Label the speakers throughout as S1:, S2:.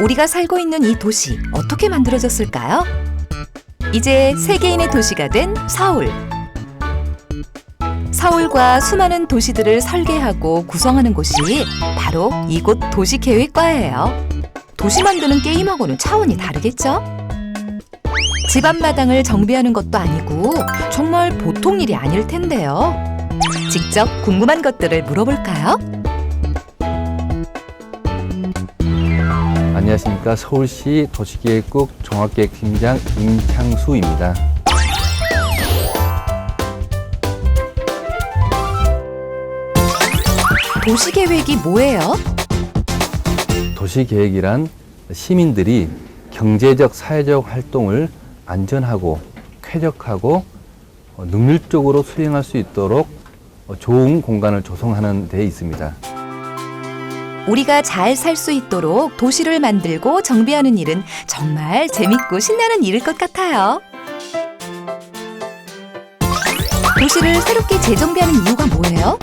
S1: 우리가 살고 있는 이 도시 어떻게 만들어졌을까요? 이제 세계인의 도시가 된 서울. 서울과 수많은 도시들을 설계하고 구성하는 곳이 바로 이곳 도시계획과예요. 도시 만드는 게임하고는 차원이 다르겠죠? 집 앞마당을 정비하는 것도 아니고 정말 보통 일이 아닐 텐데요. 직접 궁금한 것들을 물어볼까요?
S2: 안녕하십니까 서울시 도시계획국 종합계획팀장 임창수입니다.
S1: 도시계획이 뭐예요?
S2: 도시계획이란 시민들이 경제적 사회적 활동을 안전하고 쾌적하고 어, 능률적으로 수행할 수 있도록 어, 좋은 공간을 조성하는 데 있습니다.
S1: 우리가 잘 살 수 있도록 도시를 만들고 정비하는 일은 정말 재밌고 신나는 일일 것 같아요. 도시를 새롭게 재정비하는 이유가 뭐예요?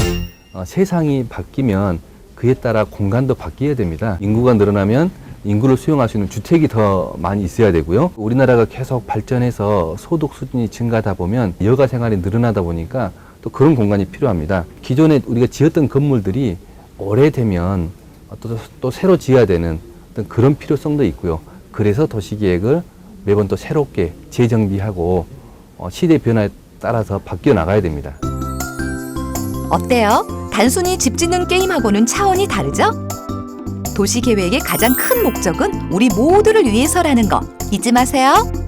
S2: 어, 세상이 바뀌면 그에 따라 공간도 바뀌어야 됩니다. 인구가 늘어나면 인구를 수용할 수 있는 주택이 더 많이 있어야 되고요. 우리나라가 계속 발전해서 소득 수준이 증가하다 보면 여가 생활이 늘어나다 보니까 또 그런 공간이 필요합니다. 기존에 우리가 지었던 건물들이 오래되면 또, 또 새로 지어야 되는 어떤 그런 필요성도 있고요. 그래서 도시계획을 매번 또 새롭게 재정비하고 어, 시대 변화에 따라서 바뀌어 나가야 됩니다.
S1: 어때요? 단순히 집 짓는 게임하고는 차원이 다르죠? 도시 계획의 가장 큰 목적은 우리 모두를 위해서라는 거 잊지 마세요.